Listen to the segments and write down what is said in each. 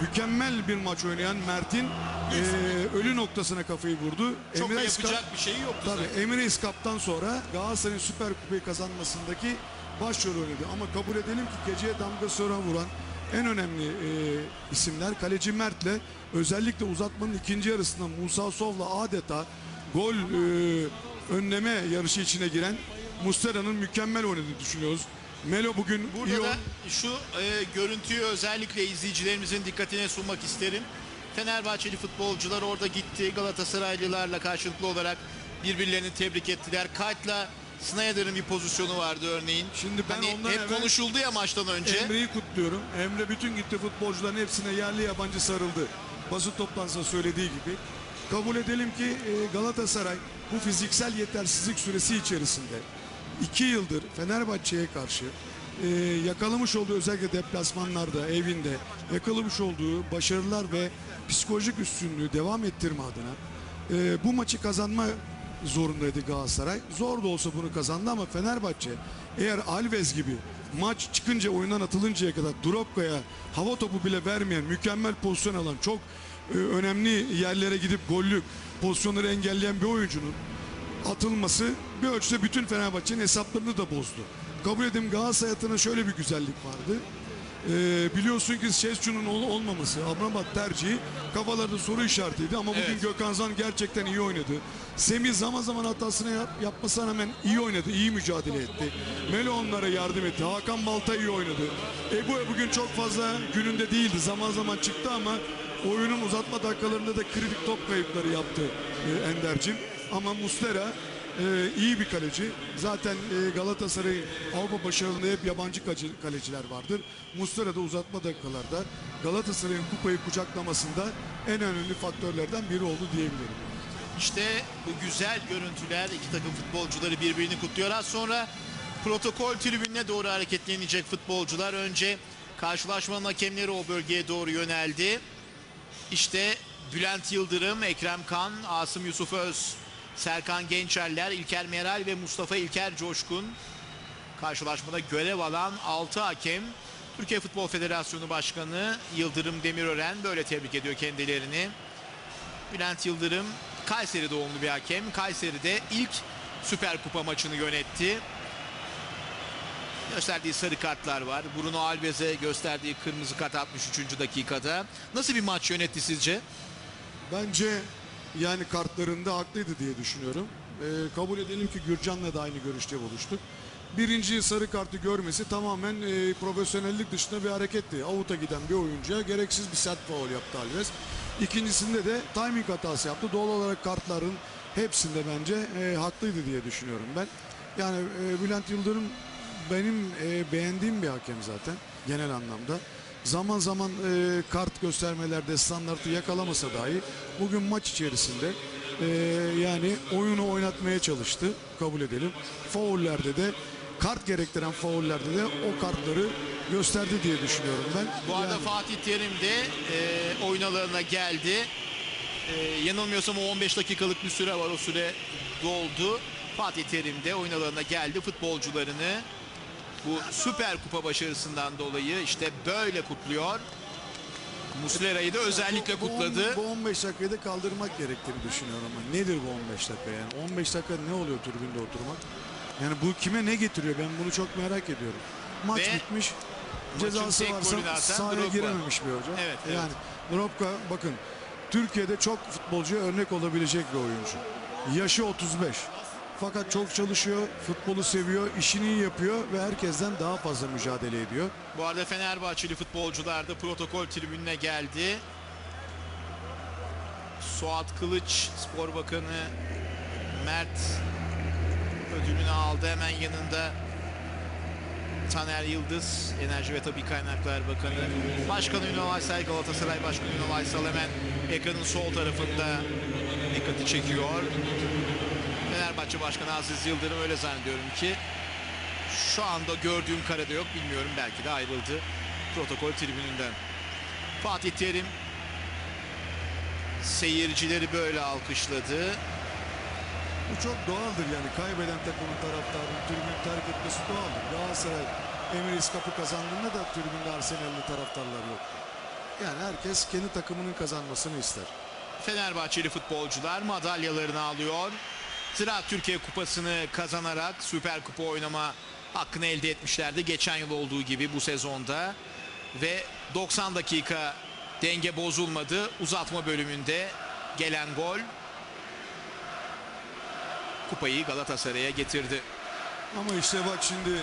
mükemmel bir maç oynayan Mert'in e, ölü noktasına kafayı vurdu. Çok da Emirates Cup- yapacak bir şeyi yoktu Tabii zaten. Emirates Cup'tan sonra Galatasaray'ın Süper Kupayı kazanmasındaki başrol oynadı. Ama kabul edelim ki geceye damga sonra vuran en önemli e, isimler kaleci Mert'le özellikle uzatmanın ikinci yarısında Musa Sov'la adeta gol e, önleme yarışı içine giren Mustera'nın mükemmel oynadığını düşünüyoruz. Melo bugün iyi Burada da oynadı. şu e, görüntüyü özellikle izleyicilerimizin dikkatine sunmak isterim. Fenerbahçeli futbolcular orada gitti. Galatasaraylılarla karşılıklı olarak birbirlerini tebrik ettiler. Kayt'la Snyder'ın bir pozisyonu vardı örneğin. Şimdi ben hani ondan hep konuşuldu ya maçtan önce. Emre'yi kutluyorum. Emre bütün gitti futbolcuların hepsine yerli yabancı sarıldı. Basın toplantısında söylediği gibi. Kabul edelim ki e, Galatasaray bu fiziksel yetersizlik süresi içerisinde iki yıldır Fenerbahçe'ye karşı e, yakalamış olduğu özellikle deplasmanlarda, evinde yakalamış olduğu başarılar ve psikolojik üstünlüğü devam ettirme adına e, bu maçı kazanma zorundaydı Galatasaray. Zor da olsa bunu kazandı ama Fenerbahçe eğer Alves gibi maç çıkınca oyundan atılıncaya kadar Drogba'ya hava topu bile vermeyen mükemmel pozisyon alan çok e, önemli yerlere gidip gollük pozisyonları engelleyen bir oyuncunun atılması bir ölçüde bütün Fenerbahçe'nin hesaplarını da bozdu. Kabul edin Galatasaray adına şöyle bir güzellik vardı. Ee, biliyorsun ki Şescu'nun ol- olmaması, Amrabat tercihi kafalarda soru işaretiydi ama bugün Evet. Gökhan Zan gerçekten iyi oynadı. Semih zaman zaman hatasını yap, yapmasına rağmen iyi oynadı, iyi mücadele etti. Melo onlara yardım etti. Hakan Balta iyi oynadı. Ebu bugün çok fazla gününde değildi. Zaman zaman çıktı ama oyunun uzatma dakikalarında da kritik top kayıpları yaptı e, Ender'cim. Ama Mustera e, iyi bir kaleci. Zaten e, Galatasaray Avrupa başarılarında hep yabancı kaleci- kaleciler vardır. Mustera da uzatma dakikalarda Galatasaray'ın kupayı kucaklamasında en önemli faktörlerden biri oldu diyebilirim. İşte bu güzel görüntüler iki takım futbolcuları birbirini kutluyor. Az sonra protokol tribününe doğru hareketlenecek futbolcular. Önce karşılaşmanın hakemleri o bölgeye doğru yöneldi. İşte Bülent Yıldırım, Ekrem Kan, Asım Yusuf Öz, Serkan Gençerler, İlker Meral ve Mustafa İlker Coşkun. Karşılaşmada görev alan 6 hakem. Türkiye Futbol Federasyonu Başkanı Yıldırım Demirören böyle tebrik ediyor kendilerini. Bülent Yıldırım Kayseri doğumlu bir hakem. Kayseri'de ilk Süper Kupa maçını yönetti. Gösterdiği sarı kartlar var. Bruno Alves'e gösterdiği kırmızı kart 63. dakikada. Nasıl bir maç yönetti sizce? Bence yani kartlarında haklıydı diye düşünüyorum. Ee, kabul edelim ki Gürcan'la da aynı görüşte buluştuk. Birinci sarı kartı görmesi tamamen e, profesyonellik dışında bir hareketti. Avuta giden bir oyuncuya gereksiz bir sert faul yaptı Alves. İkincisinde de timing hatası yaptı. Doğal olarak kartların hepsinde bence e, haklıydı diye düşünüyorum ben. Yani e, Bülent Yıldırım benim e, beğendiğim bir hakem zaten genel anlamda. Zaman zaman e, kart göstermelerde standartı yakalamasa dahi bugün maç içerisinde e, yani oyunu oynatmaya çalıştı kabul edelim. Faullerde de kart gerektiren faullerde de o kartları gösterdi diye düşünüyorum ben. Bu arada Yani- Fatih Terim de e, oyun alanına geldi. E, yanılmıyorsam o 15 dakikalık bir süre var. O süre doldu. Fatih Terim de oyun alanına geldi. Futbolcularını bu Süper Kupa başarısından dolayı işte böyle kutluyor. Muslera'yı da özellikle kutladı. Bu 15 dakikayı da kaldırmak gerektiğini düşünüyorum. ama Nedir bu 15 dakika yani? 15 dakika ne oluyor tribünde oturmak? Yani bu kime ne getiriyor? Ben bunu çok merak ediyorum. Maç Ve bitmiş. Cezası varsa sahaya Drogba. girememiş bir hoca. Evet, evet. Yani Drogba bakın Türkiye'de çok futbolcuya örnek olabilecek bir oyuncu. Yaşı 35. Fakat çok çalışıyor, futbolu seviyor, işini yapıyor ve herkesten daha fazla mücadele ediyor. Bu arada Fenerbahçeli futbolcular da protokol tribününe geldi. Suat Kılıç, Spor Bakanı Mert ödülünü aldı. Hemen yanında Taner Yıldız, Enerji ve Tabii Kaynaklar Bakanı. Başkan Ünal Aysel, Galatasaray Başkanı Ünal Aysel hemen ekranın sol tarafında dikkati çekiyor. Fenerbahçe Başkanı Aziz Yıldırım öyle zannediyorum ki şu anda gördüğüm karede yok bilmiyorum belki de ayrıldı protokol tribününden. Fatih Terim seyircileri böyle alkışladı. Bu çok doğaldır yani kaybeden takımın taraftarının tribünü terk etmesi doğaldır. Galatasaray Emirates Cup'ı kazandığında da tribünde Arsenal'li taraftarlar yoktu. Yani herkes kendi takımının kazanmasını ister. Fenerbahçeli futbolcular madalyalarını alıyor. Ziraat Türkiye Kupası'nı kazanarak Süper Kupa oynama hakkını elde etmişlerdi. Geçen yıl olduğu gibi bu sezonda. Ve 90 dakika denge bozulmadı. Uzatma bölümünde gelen gol kupayı Galatasaray'a getirdi. Ama işte bak şimdi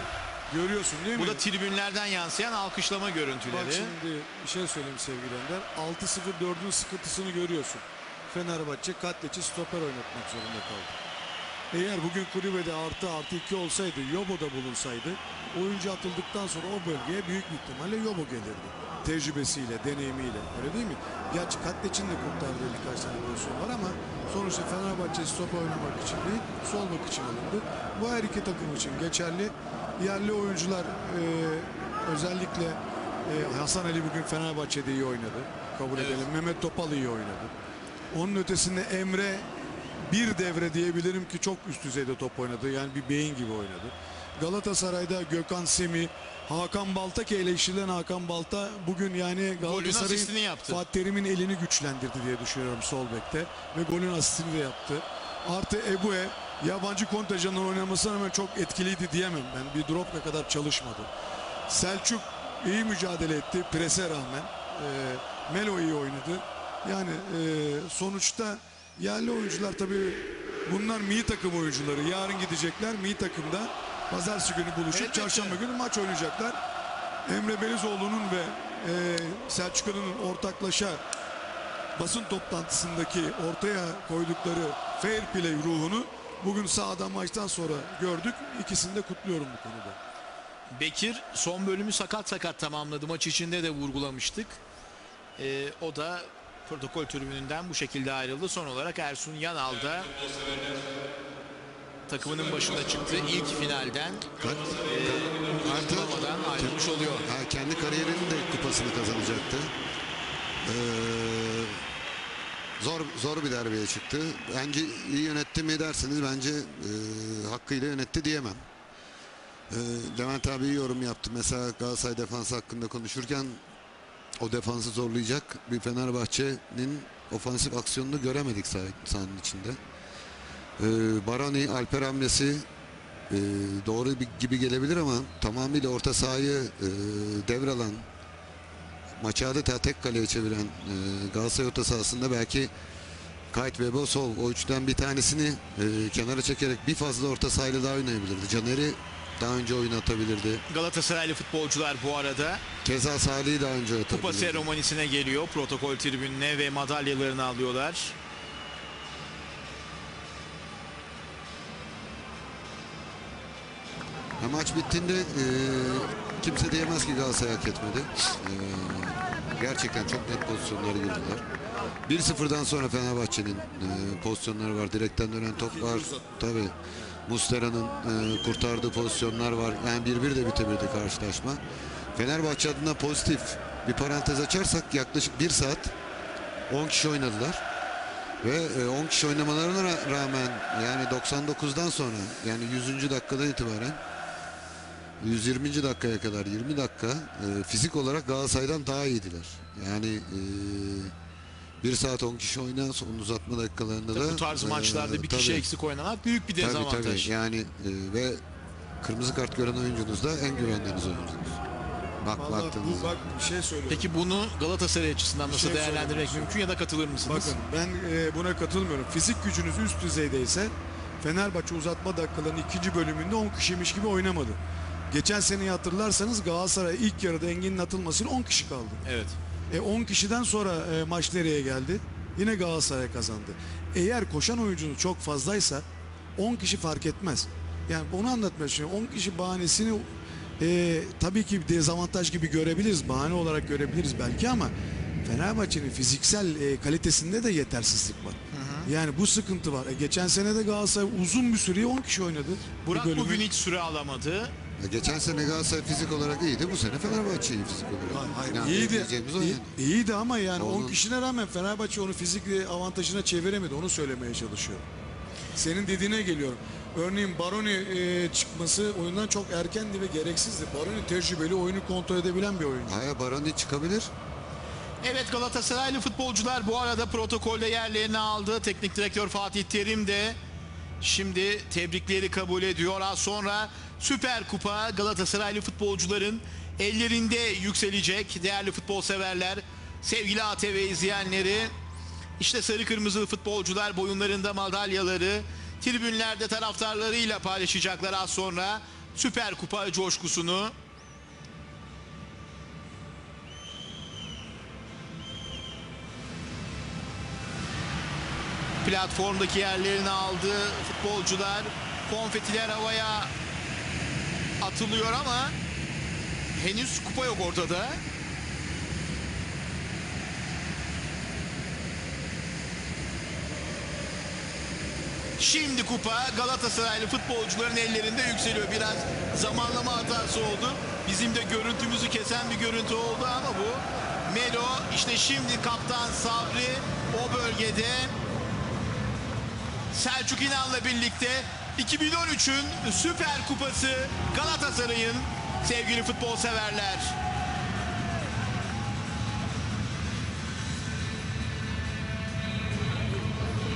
görüyorsun değil mi? Bu da tribünlerden yansıyan alkışlama Bak görüntüleri. şimdi bir şey söyleyeyim sevgili Ender. 6-0 4'ün sıkıntısını görüyorsun. Fenerbahçe Katleç'i stoper oynatmak zorunda kaldı. Eğer bugün kulübede artı artı 2 olsaydı, Yobo da bulunsaydı oyuncu atıldıktan sonra o bölgeye büyük bir ihtimalle Yobo gelirdi. Tecrübesiyle, deneyimiyle. Öyle değil mi? Gerçi Katleç'in de kurtardığı birkaç tane pozisyon var ama sonuçta Fenerbahçe stoper oynamak için değil, sol bek için alındı. Bu her iki takım için geçerli. Yerli oyuncular e, özellikle e, Hasan Ali bugün Fenerbahçe'de iyi oynadı. Kabul Evet. edelim. Mehmet Topal iyi oynadı. Onun ötesinde Emre bir devre diyebilirim ki çok üst düzeyde top oynadı. Yani bir beyin gibi oynadı. Galatasaray'da Gökhan Semi, Hakan Balta ki eleştirilen Hakan Balta bugün yani Galatasaray'ın. Fatih Terim'in elini güçlendirdi diye düşünüyorum sol bekte. Ve golün asistini de yaptı. Artı Ebu'e yabancı kontenjanın oynamasına rağmen çok etkiliydi diyemem ben. Bir drop kadar çalışmadı. Selçuk iyi mücadele etti prese rağmen. Ee, Melo iyi oynadı. Yani e, sonuçta yerli oyuncular tabii bunlar milli takım oyuncuları. Yarın gidecekler milli takımda. Pazartesi günü buluşup Elbette. çarşamba günü maç oynayacaklar. Emre Belizoğlu'nun ve e, Selçuk Arı'nın ortaklaşa basın toplantısındaki ortaya koydukları fair play ruhunu bugün sahada maçtan sonra gördük. İkisini de kutluyorum bu konuda. Bekir son bölümü sakat sakat tamamladı. Maç içinde de vurgulamıştık. Ee, o da protokol tribününden bu şekilde ayrıldı. Son olarak Ersun Yanal da takımının başında çıktı. İlk finalden Artı kutlamadan ayrılmış oluyor. ha, kendi kariyerinin de kupasını kazanacaktı. Ee, zor zor bir derbeye çıktı. Bence iyi yönetti mi derseniz bence e, hakkıyla yönetti diyemem. Ee, Levent abi iyi yorum yaptı. Mesela Galatasaray defansı hakkında konuşurken o defansı zorlayacak bir Fenerbahçe'nin ofansif aksiyonunu göremedik sah- sahanın içinde. Ee, Barani, Alper hamlesi e, doğru bir, gibi gelebilir ama tamamıyla orta sahayı e, devralan maçı adeta tek kaleye çeviren e, Galatasaray orta sahasında belki Kayt ve Bosov o üçten bir tanesini e, kenara çekerek bir fazla orta sahayla daha oynayabilirdi. Caner'i daha önce oyuna atabilirdi. Galatasaraylı futbolcular bu arada Keza Salih'i daha önce atabilirdi. kupa seremonisine geliyor. Protokol tribününe ve madalyalarını alıyorlar. Ha, maç bittiğinde e, kimse diyemez ki Galatasaray hak etmedi. E, gerçekten çok net pozisyonlara girdiler. 1-0'dan sonra Fenerbahçe'nin e, pozisyonları var. Direkten dönen top var. Tabi Mustera'nın e, kurtardığı pozisyonlar var. Yani 1-1 de bitebilirdi karşılaşma. Fenerbahçe adına pozitif bir parantez açarsak yaklaşık 1 saat 10 kişi oynadılar. Ve e, 10 kişi oynamalarına ra- rağmen yani 99'dan sonra yani 100. dakikadan itibaren 120. dakikaya kadar 20 dakika e, fizik olarak Galatasaray'dan daha iyiydiler. Yani e, 1 saat 10 kişi oynayan son uzatma dakikalarında da bu tarz e, maçlarda bir kişi tabii, eksik oynamak büyük bir tabii, dezavantaj. tabii. Yani e, ve kırmızı kart gören oyuncunuz da en güvendiğiniz oyuncunuz. Bak Vallahi baktığınızda. bu bak bir şey söylüyorum. Peki bunu Galatasaray açısından nasıl şey değerlendirmek mümkün ya da katılır mısınız? Bakın ben e, buna katılmıyorum. Fizik gücünüz üst düzeydeyse Fenerbahçe uzatma dakikalarının ikinci bölümünde 10 kişiymiş gibi oynamadı. Geçen seneyi hatırlarsanız Galatasaray ilk yarıda Engin'in atılmasıyla 10 kişi kaldı. Evet. E 10 kişiden sonra e, maç nereye geldi? Yine Galatasaray kazandı. Eğer koşan oyuncunuz çok fazlaysa 10 kişi fark etmez. Yani onu anlatmaya çalışıyorum. 10 kişi bahanesini e, tabii ki dezavantaj gibi görebiliriz. Bahane olarak görebiliriz belki ama Fenerbahçe'nin fiziksel e, kalitesinde de yetersizlik var. Yani bu sıkıntı var. E, geçen sene de Galatasaray uzun bir süreyi 10 kişi oynadı. Burak bugün hiç süre alamadı. Ya Geçen sene Galatasaray fizik olarak iyiydi. Bu sene Fenerbahçe iyi fizik olarak. Hayır, Yani iyiydi. o İyi- yani. iyiydi ama yani 10 Onun- kişine rağmen Fenerbahçe onu fizikli avantajına çeviremedi. Onu söylemeye çalışıyorum. Senin dediğine geliyorum. Örneğin Baroni e, çıkması oyundan çok erkendi ve gereksizdi. Baroni tecrübeli oyunu kontrol edebilen bir oyuncu. Hayır Baroni çıkabilir. Evet Galatasaraylı futbolcular bu arada protokolde yerlerini aldı. Teknik direktör Fatih Terim de şimdi tebrikleri kabul ediyor. Az sonra Süper Kupa Galatasaraylı futbolcuların ellerinde yükselecek. Değerli futbol severler, sevgili ATV izleyenleri işte sarı kırmızılı futbolcular boyunlarında madalyaları tribünlerde taraftarlarıyla paylaşacaklar az sonra Süper Kupa coşkusunu. Platformdaki yerlerini aldı futbolcular. Konfetiler havaya atılıyor ama henüz kupa yok ortada. Şimdi kupa Galatasaraylı futbolcuların ellerinde yükseliyor. Biraz zamanlama hatası oldu. Bizim de görüntümüzü kesen bir görüntü oldu ama bu Melo işte şimdi kaptan Sabri o bölgede Selçuk İnan'la birlikte 2013'ün Süper Kupası Galatasaray'ın sevgili futbol severler.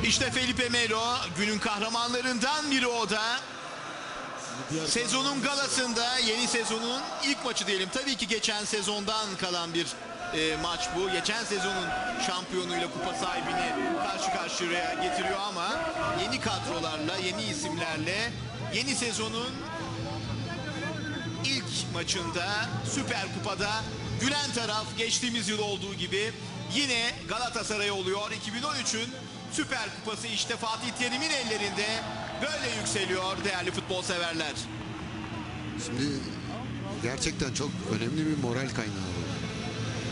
İşte Felipe Melo günün kahramanlarından biri o da. Sezonun galasında yeni sezonun ilk maçı diyelim. Tabii ki geçen sezondan kalan bir e, maç bu. Geçen sezonun şampiyonuyla kupa sahibini karşı karşıya getiriyor ama yeni kadrolarla, yeni isimlerle yeni sezonun ilk maçında Süper Kupa'da gülen taraf geçtiğimiz yıl olduğu gibi yine Galatasaray oluyor. 2013'ün Süper Kupası işte Fatih Terim'in ellerinde böyle yükseliyor değerli futbol severler. Şimdi gerçekten çok önemli bir moral kaynağı.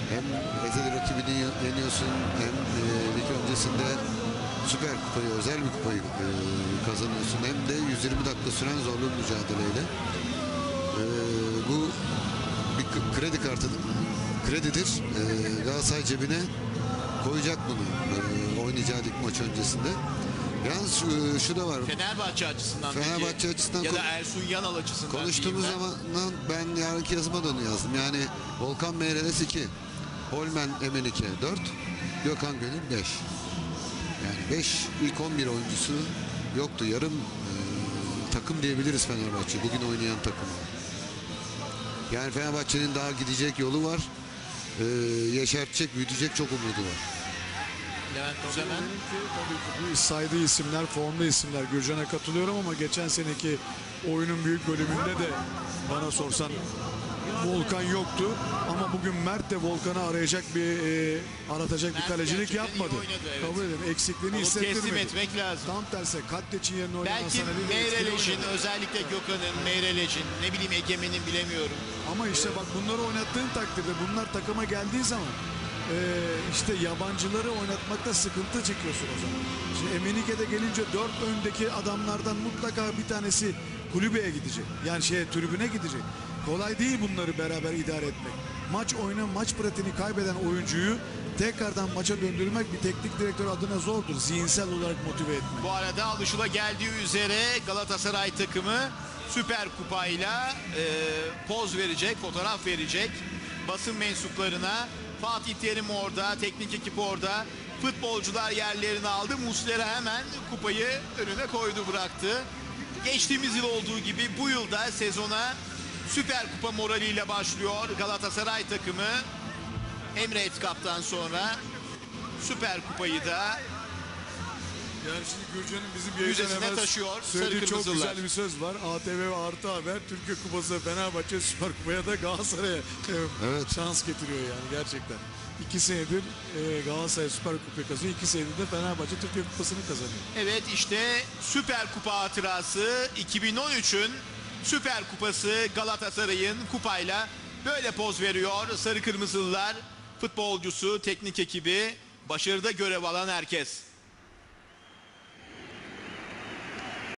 Hem ezeli rakibini ye- yeniyorsun hem e, lig öncesinde Süper Kupayı, özel bir kupayı e, kazanıyorsun. Hem de 120 dakika süren zorlu mücadeleyle. E, bu bir kredi kartı kredidir. E, Galatasaray cebine koyacak bunu e, oynayacağı lig maç öncesinde. Yalnız şu, şu da var. Fenerbahçe açısından Fenerbahçe peki, açısından ya da Ersun Yanal açısından Konuştuğumuz zaman ben yarınki yazıma da onu yazdım. Yani Volkan Meireles 2, Holmen Emenike 4, Gökhan Gönül 5. Yani 5 ilk 11 oyuncusu yoktu. Yarım e, takım diyebiliriz Fenerbahçe. Bugün oynayan takım. Yani Fenerbahçe'nin daha gidecek yolu var. E, yeşertecek, büyütecek çok umudu var. Levent ki bu saydığı isimler, formda isimler. Gürcan'a katılıyorum ama geçen seneki oyunun büyük bölümünde de bana sorsan Volkan yoktu. Ama bugün Mert de Volkan'ı arayacak bir, e, aratacak bir Mert kalecilik gerçekten iyi yapmadı. oynadı, evet. Kabul ederim. Eksikliğini Onu hissettirmedi. teslim etmek lazım. Tam tersi Katteç'in yerine oynayan Belki oynadı. özellikle Gökhan'ın, Meyrelej'in ne bileyim Egemen'in bilemiyorum. Ama işte bak bunları oynattığın takdirde bunlar takıma geldiği zaman eee, işte yabancıları oynatmakta sıkıntı çekiyorsun o zaman. Şimdi Emenike'de gelince dört öndeki adamlardan mutlaka bir tanesi kulübeye gidecek. Yani şey tribüne gidecek. Kolay değil bunları beraber idare etmek. Maç oyunu, maç pratiğini kaybeden oyuncuyu tekrardan maça döndürmek bir teknik direktör adına zordur. Zihinsel olarak motive etmek. Bu arada alışıla geldiği üzere Galatasaray takımı Süper Kupayla e, poz verecek, fotoğraf verecek basın mensuplarına. Fatih Terim orada, teknik ekip orada. Futbolcular yerlerini aldı. Muslera hemen kupayı önüne koydu bıraktı. Geçtiğimiz yıl olduğu gibi bu yılda sezona Süper Kupa moraliyle başlıyor Galatasaray takımı. Emre Etkap'tan sonra Süper Kupayı da Yani şimdi Gürcan'ın bizim yayından Müzesine evvel taşıyor Söylediği Sarı çok Kırmızılar. güzel bir söz var. ATV ve Artı Haber Türkiye Kupası Fenerbahçe Süper Kupa'ya da Galatasaray'a e, Evet. şans getiriyor yani gerçekten. İki senedir e, Galatasaray Süper Kupa'yı kazanıyor. iki senedir de Fenerbahçe Türkiye Kupası'nı kazanıyor. Evet işte Süper Kupa hatırası 2013'ün Süper Kupası Galatasaray'ın kupayla böyle poz veriyor. Sarı Kırmızılılar futbolcusu, teknik ekibi, başarıda görev alan herkes.